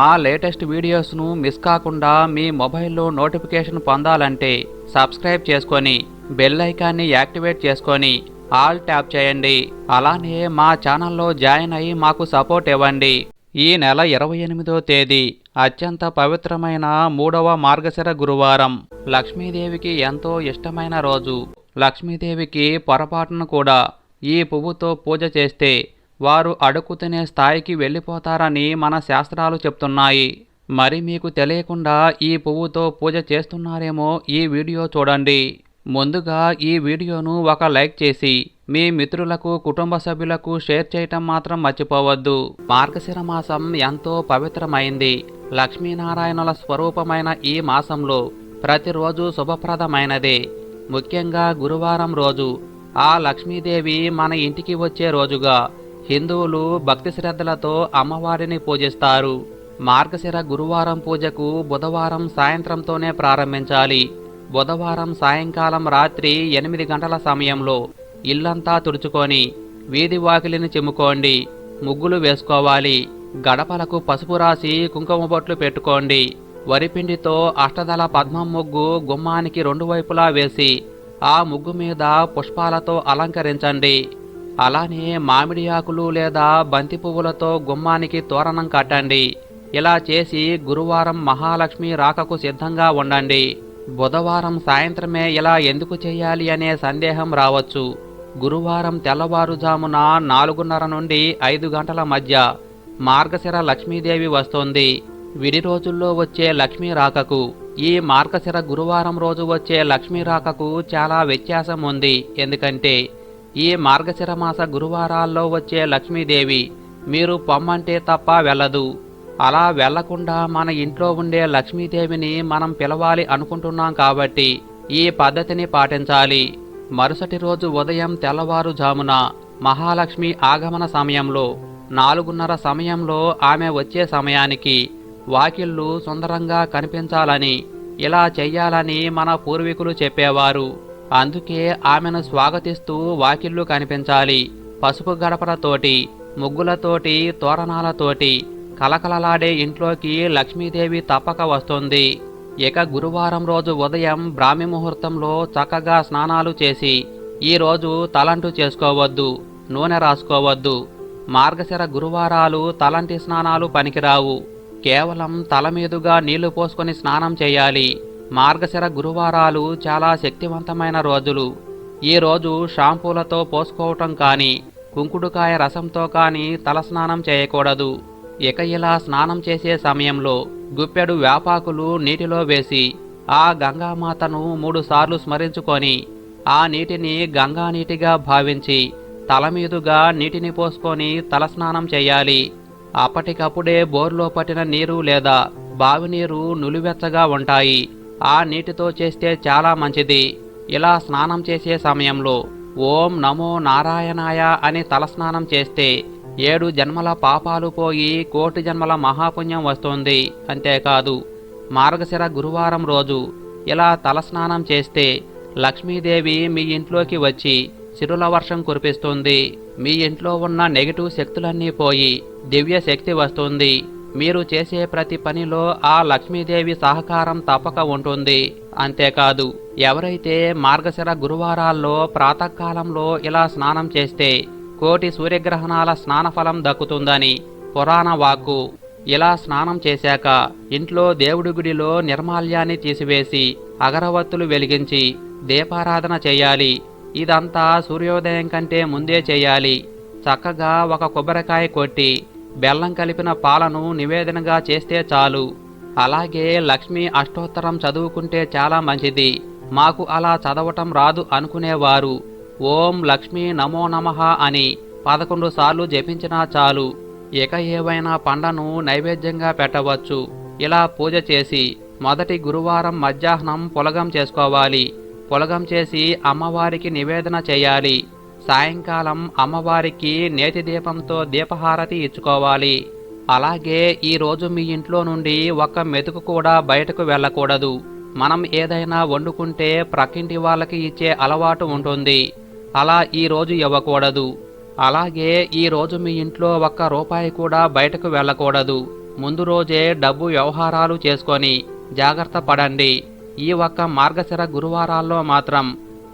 మా latest వీడియోస్ను miss కాకుండా మీ మొబైల్లో నోటిఫికేషన్ పొందాలంటే సబ్స్క్రైబ్ చేసుకొని బెల్ ఐకాన్ని యాక్టివేట్ చేసుకొని ఆల్ ట్యాప్ చేయండి. అలానే మా ఛానల్లో జాయిన్ అయ్యి మాకు సపోర్ట్ ఇవ్వండి. ఈ నెల ఇరవై ఎనిమిదో తేదీ అత్యంత పవిత్రమైన మూడవ మార్గశిర గురువారం. లక్ష్మీదేవికి ఎంతో ఇష్టమైన రోజు. లక్ష్మీదేవికి పొరపాటును కూడా ఈ పువ్వుతో పూజ చేస్తే వారు అడుగు తినే స్థాయికి వెళ్ళిపోతారని మన శాస్త్రాలు చెప్తున్నాయి. మరి మీకు తెలియకుండా ఈ పువ్వుతో పూజ చేస్తున్నారేమో ఈ వీడియో చూడండి. ముందుగా ఈ వీడియోను ఒక లైక్ చేసి మీ మిత్రులకు కుటుంబ సభ్యులకు షేర్ చేయటం మాత్రం మర్చిపోవద్దు. మార్గశిర మాసం ఎంతో పవిత్రమైంది. లక్ష్మీనారాయణుల స్వరూపమైన ఈ మాసంలో ప్రతిరోజు శుభప్రదమైనదే. ముఖ్యంగా గురువారం రోజు ఆ లక్ష్మీదేవి మన ఇంటికి వచ్చే రోజుగా హిందువులు భక్తి శ్రద్ధలతో అమ్మవారిని పూజిస్తారు. మార్గశిర గురువారం పూజకు బుధవారం సాయంత్రంతోనే ప్రారంభించాలి. బుధవారం సాయంకాలం రాత్రి ఎనిమిది గంటల సమయంలో ఇల్లంతా తుడుచుకొని వీధి వాకిలిని చిమ్ముకోండి. ముగ్గులు వేసుకోవాలి. గడపలకు పసుపు రాసి కుంకుమ బొట్లు పెట్టుకోండి. వరిపిండితో అష్టదళ పద్మం ముగ్గు గుమ్మానికి రెండు వైపులా వేసి ఆ ముగ్గు మీద పుష్పాలతో అలంకరించండి. అలానే మామిడి ఆకులు లేదా బంతి పువ్వులతో గుమ్మానికి తోరణం కట్టండి. ఇలా చేసి గురువారం మహాలక్ష్మి రాకకు సిద్ధంగా ఉండండి. బుధవారం సాయంత్రమే ఇలా ఎందుకు చేయాలి అనే సందేహం రావచ్చు. గురువారం తెల్లవారుజామున నాలుగున్నర నుండి ఐదు గంటల మధ్య మార్గశిర లక్ష్మీదేవి వస్తుంది. విడి రోజుల్లో వచ్చే లక్ష్మీ రాకకు ఈ మార్గశిర గురువారం రోజు వచ్చే లక్ష్మీ రాకకు చాలా వ్యత్యాసం ఉంది. ఎందుకంటే ఈ మార్గశిరమాస గురువారాల్లో వచ్చే లక్ష్మీదేవి మీరు పొమ్మంటే తప్ప వెళ్ళదు. అలా వెళ్ళకుండా మన ఇంట్లో ఉండే లక్ష్మీదేవిని మనం పిలవాలి అనుకుంటున్నాం కాబట్టి ఈ పద్ధతిని పాటించాలి. మరుసటి రోజు ఉదయం తెల్లవారుజామున మహాలక్ష్మి ఆగమన సమయంలో నాలుగున్నర సమయంలో ఆమె వచ్చే సమయానికి వాకిళ్ళు సుందరంగా కనిపించాలని ఇలా చెయ్యాలని మన పూర్వీకులు చెప్పేవారు. అందుకే ఆమెను స్వాగతిస్తూ వాకిళ్ళు కనిపించాలి. పసుపు గడపలతోటి ముగ్గులతోటి తోరణాలతోటి కలకలలాడే ఇంట్లోకి లక్ష్మీదేవి తప్పక వస్తుంది. ఇక గురువారం రోజు ఉదయం బ్రాహ్మి ముహూర్తంలో చక్కగా స్నానాలు చేసి ఈరోజు తలంటు చేసుకోవద్దు నూనె రాసుకోవద్దు. మార్గశిర గురువారాలు తలంటి స్నానాలు పనికిరావు. కేవలం తల మీదుగా నీళ్ళు పోసుకొని స్నానం చేయాలి. మార్గశిర గురువారాలు చాలా శక్తివంతమైన రోజులు. ఈ రోజు షాంపూలతో పోసుకోవటం కానీ కుంకుడుకాయ రసంతో కానీ తలస్నానం చేయకూడదు. ఇక ఇలా స్నానం చేసే సమయంలో గుప్పెడు వేపాకులు నీటిలో వేసి ఆ గంగామాతను మూడుసార్లు స్మరించుకొని ఆ నీటిని గంగా నీటిగా భావించి తల మీదుగా నీటిని పోసుకొని తలస్నానం చేయాలి. అప్పటికప్పుడే బోర్లో పట్టిన నీరు లేదా బావి నీరు నులివెచ్చగా ఉంటాయి. ఆ నీటితో చేస్తే చాలా మంచిది. ఇలా స్నానం చేసే సమయంలో ఓం నమో నారాయణాయ అని తలస్నానం చేస్తే ఏడు జన్మల పాపాలు పోయి కోటి జన్మల మహాపుణ్యం వస్తుంది. అంతేకాదు మార్గశిర గురువారం రోజు ఇలా తలస్నానం చేస్తే లక్ష్మీదేవి మీ ఇంట్లోకి వచ్చి సిరుల వర్షం కురిపిస్తుంది. మీ ఇంట్లో ఉన్న నెగిటివ్ శక్తులన్నీ పోయి దివ్య శక్తి వస్తుంది. మీరు చేసే ప్రతి పనిలో ఆ లక్ష్మీదేవి సహకారం తప్పక ఉంటుంది. అంతేకాదు ఎవరైతే మార్గశిర గురువారాల్లో ప్రాతకాలంలో ఇలా స్నానం చేస్తే కోటి సూర్యగ్రహణాల స్నానఫలం దక్కుతుందని పురాణ వాక్కు. ఇలా స్నానం చేశాక ఇంట్లో దేవుడి గుడిలో నిర్మాల్యాన్ని తీసివేసి అగరవత్తులు వెలిగించి దీపారాధన చేయాలి. ఇదంతా సూర్యోదయం కంటే ముందే చేయాలి. చక్కగా ఒక కొబ్బరికాయ కొట్టి బెల్లం కలిపిన పాలను నివేదనగా చేస్తే చాలు. అలాగే లక్ష్మీ అష్టోత్తరం చదువుకుంటే చాలా మంచిది. మాకు అలా చదవటం రాదు అనుకునేవారు. ఓం లక్ష్మీ నమో నమః అని పదకొండు సార్లు జపించినా చాలు. ఇక ఏవైనా పండను నైవేద్యంగా పెట్టవచ్చు. ఇలా పూజ చేసి మొదటి గురువారం మధ్యాహ్నం పులగం చేసుకోవాలి. పులగం చేసి అమ్మవారికి నివేదన చేయాలి. సాయంకాలం అమ్మవారికి నేతి దీపంతో దీపహారతి ఇచ్చుకోవాలి. అలాగే ఈ రోజు మీ ఇంట్లో నుండి ఒక్క మెతుకు కూడా బయటకు వెళ్ళకూడదు. మనం ఏదైనా వండుకుంటే ప్రక్కింటి వాళ్ళకి ఇచ్చే అలవాటు ఉంటుంది. అలా ఈ రోజు ఇవ్వకూడదు. అలాగే ఈ రోజు మీ ఇంట్లో ఒక్క రూపాయి కూడా బయటకు వెళ్ళకూడదు. ముందు రోజే డబ్బు వ్యవహారాలు చేసుకొని జాగ్రత్త పడండి. ఈ ఒక్క మార్గశిర గురువారాల్లో మాత్రం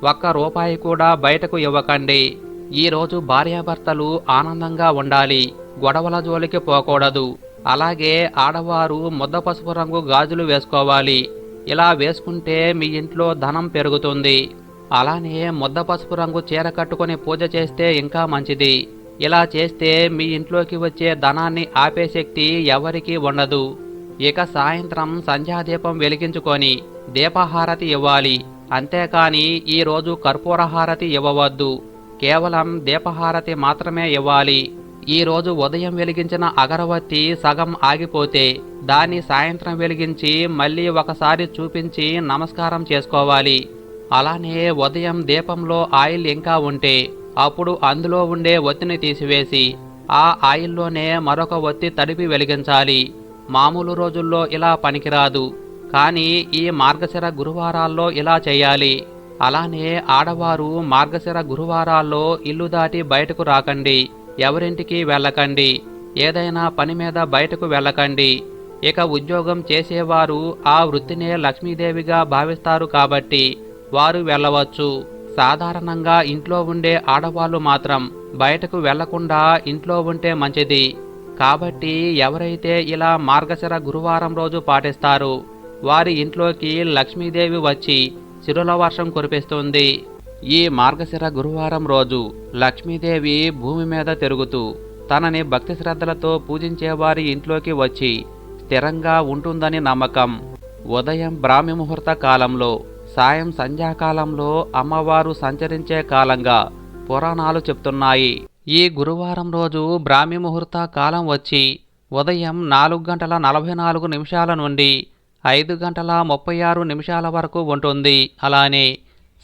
ఒక్క రూపాయి కూడా బయటకు ఇవ్వకండి. ఈరోజు భార్యాభర్తలు ఆనందంగా ఉండాలి గొడవల జోలికి పోకూడదు. అలాగే ఆడవారు ముద్ద పసుపు రంగు గాజులు వేసుకోవాలి. ఇలా వేసుకుంటే మీ ఇంట్లో ధనం పెరుగుతుంది. అలానే ముద్ద పసుపు రంగు చీర కట్టుకొని పూజ చేస్తే ఇంకా మంచిది. ఇలా చేస్తే మీ ఇంట్లోకి వచ్చే ధనాన్ని ఆపే శక్తి ఎవరికీ ఉండదు. ఇక సాయంత్రం సంధ్యాదీపం వెలిగించుకొని దీపహారతి ఇవ్వాలి. అంతేకాని ఈరోజు కర్పూరహారతి ఇవ్వవద్దు. కేవలం దీపహారతి మాత్రమే ఇవ్వాలి. ఈరోజు ఉదయం వెలిగించిన అగరవత్తి సగం ఆగిపోతే దాన్ని సాయంత్రం వెలిగించి మళ్ళీ ఒకసారి చూపించి నమస్కారం చేసుకోవాలి. అలానే ఉదయం దీపంలో ఆయిల్ ఇంకా ఉంటే అప్పుడు అందులో ఉండే ఒత్తిని తీసివేసి ఆ ఆయిల్లోనే మరొక ఒత్తి తడిపి వెలిగించాలి. మామూలు రోజుల్లో ఇలా పనికిరాదు. కానీ ఈ మార్గశిర గురువారాల్లో ఇలా చేయాలి. అలానే ఆడవారు మార్గశిర గురువారాల్లో ఇల్లు దాటి బయటకు రాకండి. ఎవరింటికి వెళ్ళకండి. ఏదైనా పని మీద బయటకు వెళ్ళకండి. ఇక ఉద్యోగం చేసేవారు ఆ వృత్తినే లక్ష్మీదేవిగా భావిస్తారు కాబట్టి వారు వెళ్ళవచ్చు. సాధారణంగా ఇంట్లో ఉండే ఆడవాళ్ళు మాత్రం బయటకు వెళ్ళకుండా ఇంట్లో ఉంటే మంచిది. కాబట్టి ఎవరైతే ఇలా మార్గశిర గురువారం రోజు పాటిస్తారు వారి ఇంట్లోకి లక్ష్మీదేవి వచ్చి చిరుల వర్షం కురిపిస్తుంది. ఈ మార్గశిర గురువారం రోజు లక్ష్మీదేవి భూమి మీద తిరుగుతూ తనని భక్తి శ్రద్ధలతో పూజించే వారి ఇంట్లోకి వచ్చి స్థిరంగా ఉంటుందని నమ్మకం. ఉదయం బ్రాహ్మి ముహూర్త కాలంలో సాయం సంధ్యాకాలంలో అమ్మవారు సంచరించే కాలంగా పురాణాలు చెప్తున్నాయి. ఈ గురువారం రోజు బ్రాహ్మి ముహూర్త కాలం వచ్చి ఉదయం నాలుగు గంటల నలభై నాలుగు నిమిషాల నుండి ఐదు గంటల ముప్పై ఆరు నిమిషాల వరకు ఉంటుంది. అలానే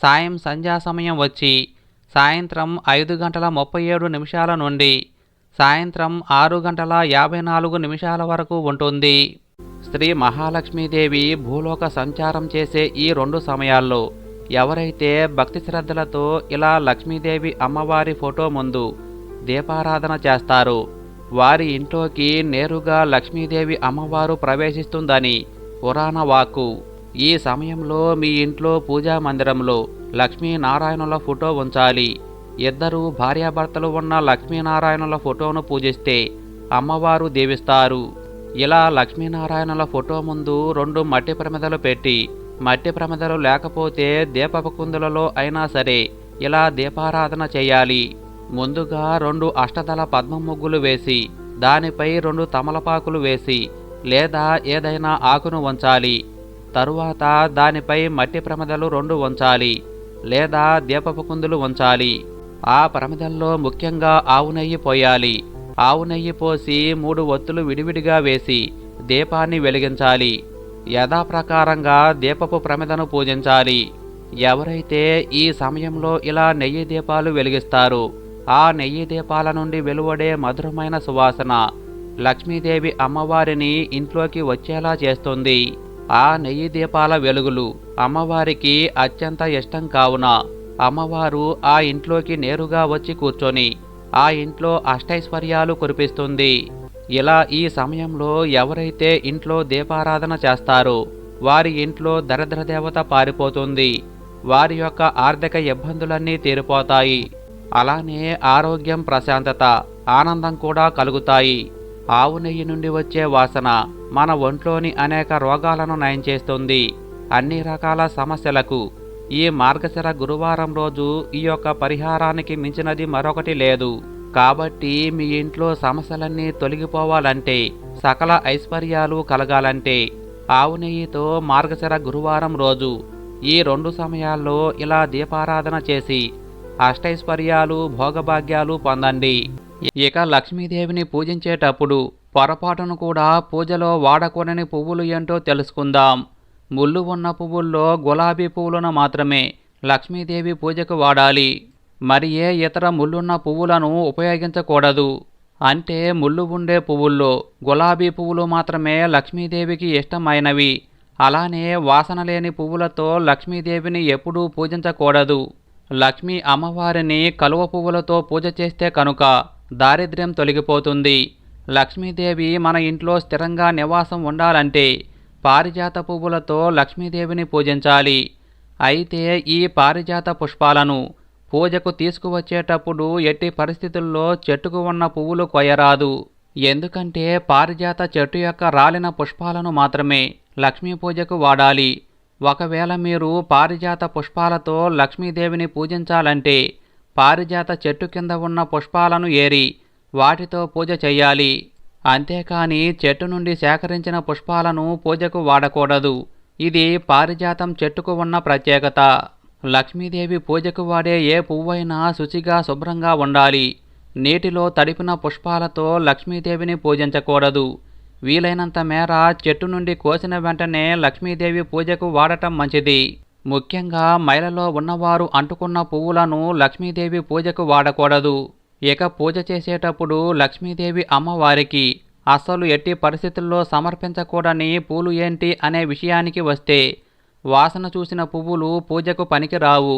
సాయం సంధ్యా సమయం వచ్చి సాయంత్రం ఐదు గంటల ముప్పై ఏడు నిమిషాల నుండి సాయంత్రం ఆరు గంటల యాభై నాలుగు నిమిషాల వరకు ఉంటుంది. శ్రీ మహాలక్ష్మీదేవి భూలోక సంచారం చేసే ఈ రెండు సమయాల్లో ఎవరైతే భక్తి శ్రద్ధలతో ఇలా లక్ష్మీదేవి అమ్మవారి ఫోటో ముందు దీపారాధన చేస్తారు వారి ఇంట్లోకి నేరుగా లక్ష్మీదేవి అమ్మవారు ప్రవేశిస్తుందని పురాణ వాక్కు. ఈ సమయంలో మీ ఇంట్లో పూజా మందిరంలో లక్ష్మీనారాయణుల ఫోటో ఉంచాలి. ఇద్దరు భార్యాభర్తలు ఉన్న లక్ష్మీనారాయణుల ఫోటోను పూజిస్తే అమ్మవారు దీవిస్తారు. ఇలా లక్ష్మీనారాయణుల ఫోటో ముందు రెండు మట్టి ప్రమిదలు పెట్టి మట్టి ప్రమిదలు లేకపోతే దీపపకుందులలో అయినా సరే ఇలా దీపారాధన చేయాలి. ముందుగా రెండు అష్టదళ పద్మ ముగ్గులు వేసి దానిపై రెండు తమలపాకులు వేసి లేదా ఏదైనా ఆకును ఉంచాలి తరువాత దానిపై మట్టి ప్రమిదలు రెండు ఉంచాలి లేదా దీపపు కుందులు ఉంచాలి ఆ ప్రమిదల్లో ముఖ్యంగా ఆవు నెయ్యి పోయాలి. ఆవు నెయ్యి పోసి మూడు ఒత్తులు విడివిడిగా వేసి దీపాన్ని వెలిగించాలి. యథాప్రకారంగా దీపపు ప్రమిదను పూజించాలి. ఎవరైతే ఈ సమయంలో ఇలా నెయ్యి దీపాలు వెలిగిస్తారు ఆ నెయ్యి దీపాల నుండి వెలువడే మధురమైన సువాసన. లక్ష్మీదేవి అమ్మవారిని ఇంట్లోకి వచ్చేలా చేస్తుంది. ఆ నెయ్యి దీపాల వెలుగులు అమ్మవారికి అత్యంత ఇష్టం కావున అమ్మవారు ఆ ఇంట్లోకి నేరుగా వచ్చి కూర్చొని ఆ ఇంట్లో అష్టైశ్వర్యాలు కురిపిస్తుంది. ఇలా ఈ సమయంలో ఎవరైతే ఇంట్లో దీపారాధన చేస్తారో వారి ఇంట్లో దరిద్ర దేవత పారిపోతుంది. వారి యొక్క ఆర్థిక ఇబ్బందులన్నీ తీరిపోతాయి. అలానే ఆరోగ్యం ప్రశాంతత ఆనందం కూడా కలుగుతాయి. ఆవు నెయ్యి నుండి వచ్చే వాసన మన ఒంట్లోని అనేక రోగాలను నయం చేస్తుంది. అన్ని రకాల సమస్యలకు ఈ మార్గశిర గురువారం రోజు ఈ యొక్క పరిహారానికి మించినది మరొకటి లేదు. కాబట్టి మీ ఇంట్లో సమస్యలన్నీ తొలగిపోవాలంటే సకల ఐశ్వర్యాలు కలగాలంటే ఆవు నెయ్యితో మార్గశిర గురువారం రోజు ఈ రెండు సమయాల్లో ఇలా దీపారాధన చేసి అష్టైశ్వర్యాలు భోగభాగ్యాలు పొందండి. ఇక లక్ష్మీదేవిని పూజించేటప్పుడు పొరపాటును కూడా పూజలో వాడకూడని పువ్వులు ఏంటో తెలుసుకుందాం. ముళ్ళు ఉన్న పువ్వుల్లో గులాబీ పువ్వులను మాత్రమే లక్ష్మీదేవి పూజకు వాడాలి. మరి ఏ ఇతర ముళ్ళున్న పువ్వులను ఉపయోగించకూడదు. అంటే ముళ్ళు ఉండే పువ్వుల్లో గులాబీ పువ్వులు మాత్రమే లక్ష్మీదేవికి ఇష్టమైనవి. అలానే వాసన లేని పువ్వులతో లక్ష్మీదేవిని ఎప్పుడూ పూజించకూడదు. లక్ష్మీ అమ్మవారిని కలువ పువ్వులతో పూజ చేస్తే కనుక దారిద్ర్యం తొలగిపోతుంది. లక్ష్మీదేవి మన ఇంట్లో స్థిరంగా నివాసం ఉండాలంటే పారిజాత పువ్వులతో లక్ష్మీదేవిని పూజించాలి. అయితే ఈ పారిజాత పుష్పాలను పూజకు తీసుకువచ్చేటప్పుడు ఎట్టి పరిస్థితుల్లో చెట్టుకు ఉన్న పువ్వులు కొయ్యరాదు ఎందుకంటే పారిజాత చెట్టు యొక్క రాలిన పుష్పాలను మాత్రమే లక్ష్మీ పూజకు వాడాలి. ఒకవేళ మీరు పారిజాత పుష్పాలతో లక్ష్మీదేవిని పూజించాలంటే పారిజాత చెట్టు కింద ఉన్న పుష్పాలను ఏరి వాటితో పూజ చేయాలి అంతేకాని చెట్టు నుండి సేకరించిన పుష్పాలను పూజకు వాడకూడదు. ఇది పారిజాతం చెట్టుకు ఉన్న ప్రత్యేకత. లక్ష్మీదేవి పూజకు వాడే ఏ పువ్వైనా శుచిగా శుభ్రంగా ఉండాలి. నీటిలో తడిపిన పుష్పాలతో లక్ష్మీదేవిని పూజించకూడదు. వీలైనంత మేర చెట్టు నుండి కోసిన వెంటనే లక్ష్మీదేవి పూజకు వాడటం మంచిది. ముఖ్యంగా మైలలో ఉన్నవారు అంటుకున్న పువ్వులను లక్ష్మీదేవి పూజకు వాడకూడదు. ఇక పూజ చేసేటప్పుడు లక్ష్మీదేవి అమ్మవారికి అస్సలు ఎట్టి పరిస్థితుల్లో సమర్పించకూడని పూలు ఏంటి అనే విషయానికి వస్తే వాసన చూసిన పువ్వులు పూజకు పనికిరావు.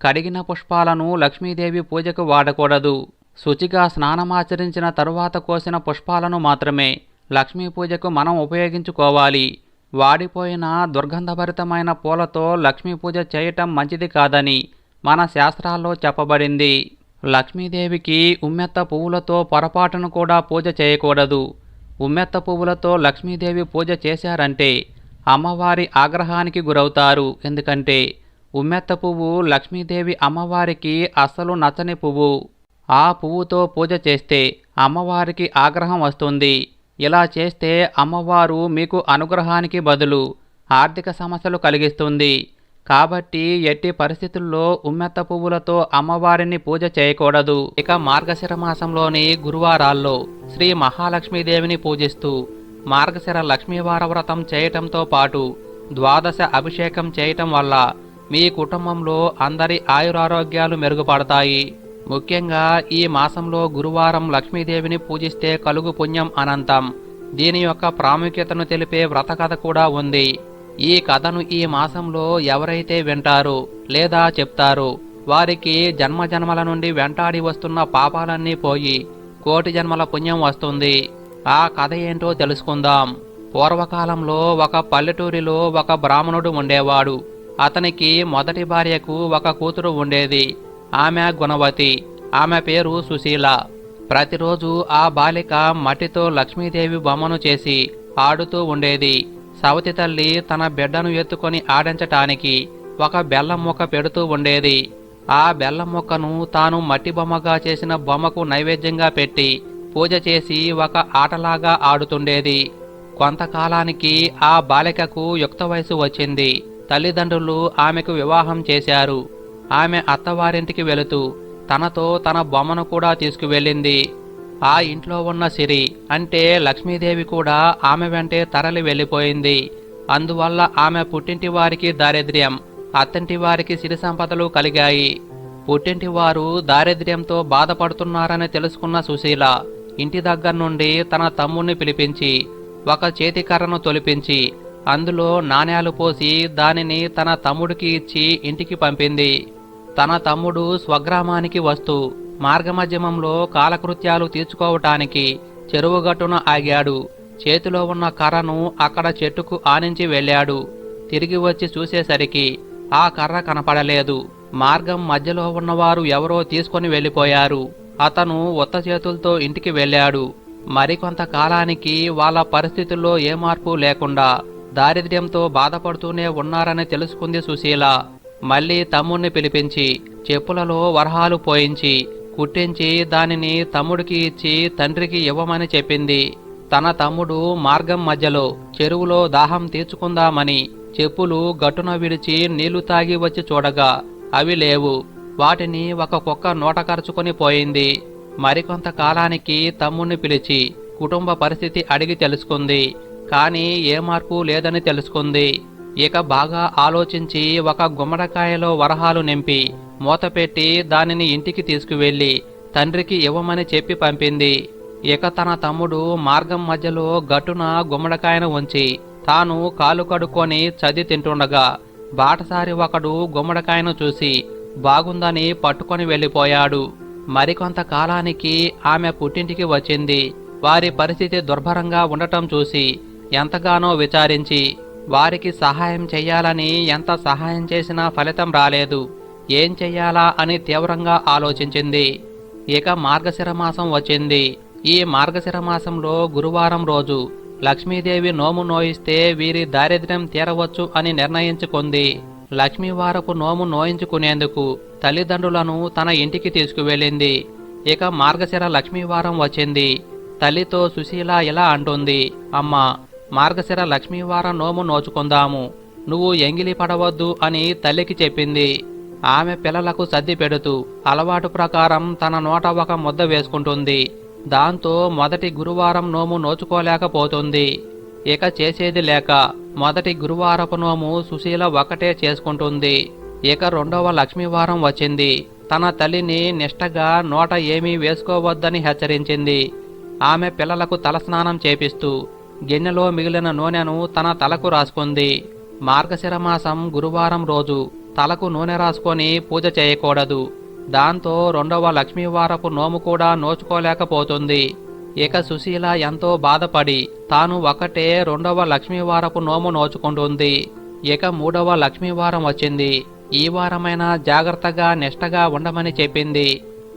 కడిగిన పుష్పాలను లక్ష్మీదేవి పూజకు వాడకూడదు. శుచిగా స్నానమాచరించిన తరువాత కోసిన పుష్పాలను మాత్రమే లక్ష్మీ పూజకు మనం ఉపయోగించుకోవాలి. వాడిపోయిన దుర్గంధభరితమైన పూలతో లక్ష్మీ పూజ చేయటం మంచిది కాదని మన శాస్త్రాల్లో చెప్పబడింది. లక్ష్మీదేవికి ఉమ్మెత్త పువ్వులతో పొరపాటును కూడా పూజ చేయకూడదు. ఉమ్మెత్త పువ్వులతో లక్ష్మీదేవి పూజ చేశారంటే అమ్మవారి ఆగ్రహానికి గురవుతారు. ఎందుకంటే ఉమ్మెత్త పువ్వు లక్ష్మీదేవి అమ్మవారికి అస్సలు నచ్చని పువ్వు. ఆ పువ్వుతో పూజ చేస్తే అమ్మవారికి ఆగ్రహం వస్తుంది. ఇలా చేస్తే అమ్మవారు మీకు అనుగ్రహానికి బదులు ఆర్థిక సమస్యలు కలిగిస్తుంది. కాబట్టి ఎట్టి పరిస్థితుల్లో ఉమ్మెత్త పువ్వులతో అమ్మవారిని పూజ చేయకూడదు. ఇక మార్గశిర మాసంలోని గురువారాల్లో శ్రీ మహాలక్ష్మీదేవిని పూజిస్తూ మార్గశిర లక్ష్మీవార వ్రతం చేయటంతో పాటు ద్వాదశ అభిషేకం చేయటం వల్ల మీ కుటుంబంలో అందరి ఆయురారోగ్యాలు మెరుగుపడతాయి. ముఖ్యంగా ఈ మాసంలో గురువారం లక్ష్మీదేవిని పూజిస్తే కలుగు పుణ్యం అనంతం. దీని యొక్క ప్రాముఖ్యతను తెలిపే వ్రతకథ కూడా ఉంది. ఈ కథను ఈ మాసంలో ఎవరైతే వింటారో లేదా చెప్తారో వారికి జన్మజన్మల నుండి వెంటాడి వస్తున్న పాపాలన్నీ పోయి కోటి జన్మల పుణ్యం వస్తుంది. ఆ కథ ఏంటో తెలుసుకుందాం. పూర్వకాలంలో ఒక పల్లెటూరిలో ఒక బ్రాహ్మణుడు ఉండేవాడు. అతనికి మొదటి భార్యకు ఒక కూతురు ఉండేది. ఆమె గుణవతి. ఆమె పేరు సుశీల. ప్రతిరోజు ఆ బాలిక మట్టితో లక్ష్మీదేవి బొమ్మను చేసి ఆడుతూ ఉండేది. సవతి తల్లి తన బిడ్డను ఎత్తుకొని ఆడించటానికి ఒక బెల్లం మొక్క పెడుతూ ఉండేది. ఆ బెల్లం మొక్కను తాను మట్టి బొమ్మగా చేసిన బొమ్మకు నైవేద్యంగా పెట్టి పూజ చేసి ఒక ఆటలాగా ఆడుతుండేది. కొంతకాలానికి ఆ బాలికకు యుక్త వయసు వచ్చింది. తల్లిదండ్రులు ఆమెకు వివాహం చేశారు. ఆమె అత్తవారింటికి వెళుతూ తనతో తన బొమ్మను కూడా తీసుకువెళ్ళింది. ఆ ఇంట్లో ఉన్న సిరి అంటే లక్ష్మీదేవి కూడా ఆమె వెంటే తరలి వెళ్ళిపోయింది. అందువల్ల ఆమె పుట్టింటి వారికి దారిద్ర్యం అత్తంటి వారికి సిరి సంపదలు కలిగాయి. పుట్టింటి వారు దారిద్ర్యంతో బాధపడుతున్నారని తెలుసుకున్న సుశీల ఇంటి దగ్గర నుండి తన తమ్ముణ్ణి పిలిపించి ఒక చేతికర్రను తొలిపించి అందులో నాణేలు పోసి దానిని తన తమ్ముడికి ఇచ్చి ఇంటికి పంపింది. తన తమ్ముడు స్వగ్రామానికి వస్తూ మార్గమధ్యమంలో కాలకృత్యాలు తీర్చుకోవటానికి చెరువుగట్టున ఆగాడు. చేతిలో ఉన్న కర్రను అక్కడ చెట్టుకు ఆనించి వెళ్ళాడు. తిరిగి వచ్చి చూసేసరికి ఆ కర్ర కనపడలేదు. మార్గం మధ్యలో ఉన్నవారు ఎవరో తీసుకొని వెళ్ళిపోయారు. అతను ఉత్త చేతులతో ఇంటికి వెళ్ళాడు. మరికొంత కాలానికి వాళ్ళ పరిస్థితుల్లో ఏ మార్పు లేకుండా దారిద్ర్యంతో బాధపడుతూనే ఉన్నారని తెలుసుకుంది సుశీల. మళ్ళీ తమ్ముణ్ణి పిలిపించి చెప్పులలో వరహాలు పోయించి కుట్టించి దానిని తమ్ముడికి ఇచ్చి తండ్రికి ఇవ్వమని చెప్పింది. తన తమ్ముడు మార్గం మధ్యలో చెరువులో దాహం తీర్చుకుందామని చెప్పులు గట్టున విడిచి నీళ్ళు తాగి వచ్చి చూడగా అవి లేవు. వాటిని ఒక కుక్క నోట కరుచుకొని పోయింది. మరికొంత కాలానికి తమ్ముణ్ణి పిలిచి కుటుంబ పరిస్థితి అడిగి తెలుసుకుంది. కానీ ఏ మార్పు లేదని తెలుసుకుంది. ఇక బాగా ఆలోచించి ఒక గుమ్మడికాయలో వరహాలు నింపి మూతపెట్టి దానిని ఇంటికి తీసుకువెళ్ళి తండ్రికి ఇవ్వమని చెప్పి పంపింది. ఇక తన తమ్ముడు మార్గం మధ్యలో గట్టున గుమ్మడికాయను ఉంచి తాను కాలు కడుక్కొని చది తింటుండగా బాటసారి ఒకడు గుమ్మడికాయను చూసి బాగుందని పట్టుకొని వెళ్ళిపోయాడు. మరికొంతకాలానికి ఆమె పుట్టింటికి వచ్చింది. వారి పరిస్థితి దుర్భరంగా ఉండటం చూసి ఎంతగానో విచారించి వారికి సహాయం చెయ్యాలని ఎంత సహాయం చేసినా ఫలితం రాలేదు. ఏం చెయ్యాలా అని తీవ్రంగా ఆలోచించింది. ఇక మార్గశిరమాసం వచ్చింది. ఈ మార్గశిరమాసంలో గురువారం రోజు లక్ష్మీదేవి నోము నోయిస్తే వీరి దారిద్ర్యం తీరవచ్చు అని నిర్ణయించుకుంది. లక్ష్మీవారపు నోము నోయించుకునేందుకు తల్లిదండ్రులను తన ఇంటికి తీసుకువెళ్ళింది. ఇక మార్గశిర లక్ష్మీవారం వచ్చింది. తల్లితో సుశీల ఇలా అంటుంది అమ్మా మార్గశిర లక్ష్మీవారం నోము నోచుకుందాము. నువ్వు ఎంగిలి పడవద్దు అని తల్లికి చెప్పింది. ఆమె పిల్లలకు సర్ది పెడుతూ అలవాటు ప్రకారం తన నోట ఒక ముద్ద వేసుకుంటుంది. దాంతో మొదటి గురువారం నోము నోచుకోలేకపోతుంది. ఇక చేసేది లేక మొదటి గురువారపు నోము సుశీల ఒకటే చేసుకుంటుంది. ఇక రెండవ లక్ష్మీవారం వచ్చింది. తన తల్లిని నిష్టగా నోట ఏమీ వేసుకోవద్దని హెచ్చరించింది. ఆమె పిల్లలకు తలస్నానం చేపిస్తూ గిన్నెలో మిగిలిన నూనెను తన తలకు రాసుకుంది. మార్గశిర మాసం గురువారం రోజు తలకు నూనె రాసుకొని పూజ చేయకూడదు. దాంతో రెండవ లక్ష్మీవారపు నోము కూడా నోచుకోలేకపోతుంది. ఇక సుశీల ఎంతో బాధపడి తాను ఒకటే రెండవ లక్ష్మీవారపు నోము నోచుకుంటుంది. ఇక మూడవ లక్ష్మీవారం వచ్చింది. ఈ వారమైనా జాగ్రత్తగా నిష్టగా ఉండమని చెప్పింది.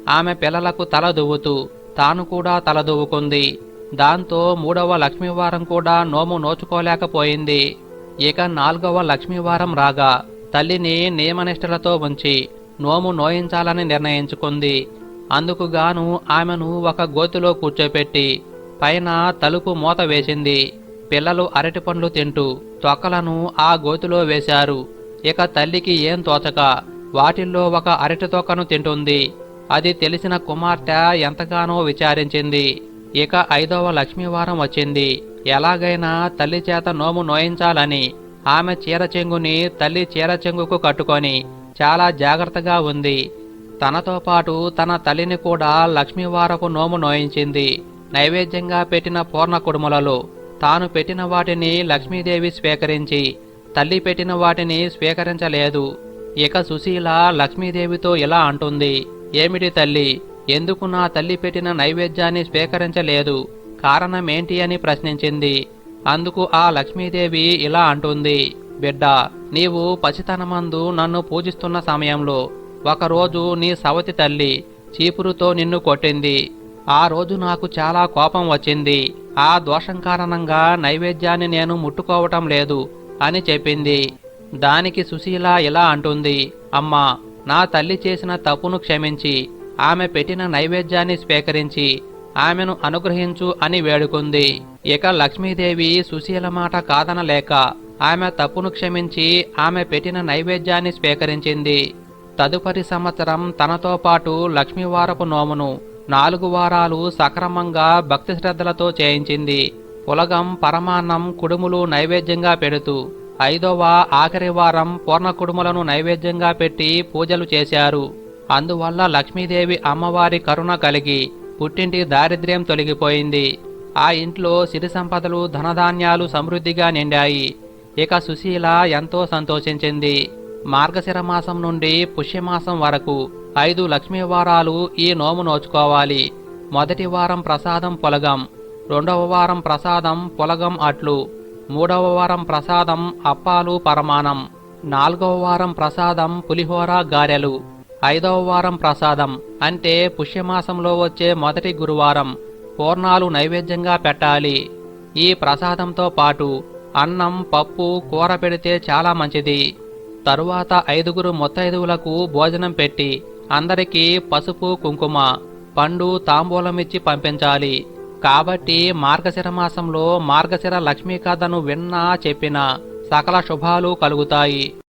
ఆమె పిల్లలకు తల దువ్వుతూ తాను కూడా తల దువ్వుకుంది. దాంతో మూడవ లక్ష్మీవారం కూడా నోము నోచుకోలేకపోయింది. ఇక నాలుగవ లక్ష్మీవారం రాగా తల్లిని నియమనిష్టలతో ఉంచి నోము నోయించాలని నిర్ణయించుకుంది. అందుకుగాను ఆమెను ఒక గోతిలో కూర్చోపెట్టి పైన తలుపు మూత వేసింది. పిల్లలు అరటి పండ్లు తింటూ తొక్కలను ఆ గోతిలో వేశారు. ఇక తల్లికి ఏం తోచక వాటిల్లో ఒక అరటి తొక్కను తింటుంది. అది తెలిసిన కుమార్తె ఎంతగానో విచారించింది. ఇక ఐదవ లక్ష్మీవారం వచ్చింది. ఎలాగైనా తల్లి చేత నోము నోయించాలని ఆమె చీర చెంగుని తల్లి చీర చెంగుకు కట్టుకొని చాలా జాగ్రత్తగా ఉంది. తనతో పాటు తన తల్లిని కూడా లక్ష్మీవారపు నోము నోయించింది. నైవేద్యంగా పెట్టిన పూర్ణ కుడుములలో తాను పెట్టిన వాటిని లక్ష్మీదేవి స్వీకరించి తల్లి పెట్టిన వాటిని స్వీకరించలేదు. ఇక సుశీల లక్ష్మీదేవితో ఇలా అంటుంది ఏమిటి తల్లి ఎందుకు నా తల్లి పెట్టిన నైవేద్యాన్ని స్వీకరించలేదు? కారణమేంటి అని ప్రశ్నించింది. అందుకు ఆ లక్ష్మీదేవి ఇలా అంటుంది బిడ్డ నీవు పసితనమందు నన్ను పూజిస్తున్న సమయంలో ఒకరోజు నీ సవతి తల్లి చీపురుతో నిన్ను కొట్టింది. ఆ రోజు నాకు చాలా కోపం వచ్చింది. ఆ దోషం కారణంగా నైవేద్యాన్ని నేను ముట్టుకోవటం లేదు అని చెప్పింది. దానికి సుశీల ఇలా అంటుంది అమ్మా నా తల్లి చేసిన తప్పును క్షమించి ఆమె పెట్టిన నైవేద్యాన్ని స్వీకరించి ఆమెను అనుగ్రహించు అని వేడుకుంది. ఇక లక్ష్మీదేవి సుశీల మాట కాదనలేక ఆమె తప్పును క్షమించి ఆమె పెట్టిన నైవేద్యాన్ని స్వీకరించింది. తదుపరి సంవత్సరం తనతో పాటు లక్ష్మీవారపు నోమును నాలుగు వారాలు సక్రమంగా భక్తి శ్రద్ధలతో చేయించింది. పులగం పరమాన్నం కుడుములు నైవేద్యంగా పెడుతూ ఐదవ ఆఖరి వారం పూర్ణ కుడుములను నైవేద్యంగా పెట్టి పూజలు చేశారు. అందువల్ల లక్ష్మీదేవి అమ్మవారి కరుణ కలిగి పుట్టింటి దారిద్ర్యం తొలగిపోయింది. ఆ ఇంట్లో సిరి సంపదలు ధనధాన్యాలు సమృద్ధిగా నిండాయి. ఇక సుశీల ఎంతో సంతోషించింది. మార్గశిర మాసం నుండి పుష్యమాసం వరకు ఐదు లక్ష్మీ వారాలు ఈ నోము నోచుకోవాలి. మొదటి వారం ప్రసాదం పొలగం రెండవ వారం ప్రసాదం పొలగం అట్లు మూడవ వారం ప్రసాదం అప్పాలు పరమాణం నాలుగవ వారం ప్రసాదం పులిహోర గారెలు. ఐదవ వారం ప్రసాదం. అంటే పుష్యమాసంలో వచ్చే మొదటి గురువారం. పూర్ణాలు నైవేద్యంగా పెట్టాలి. ఈ ప్రసాదంతో పాటు అన్నం పప్పు కూర పెడితే చాలా మంచిది. తరువాత ఐదుగురు ముత్తైదువులకు భోజనం పెట్టి అందరికీ పసుపు కుంకుమ పండు తాంబూలమిచ్చి పంపించాలి. కాబట్టి మార్గశిర మాసంలో మార్గశిర లక్ష్మీ కథను విన్నా చెప్పినా సకల శుభాలు కలుగుతాయి.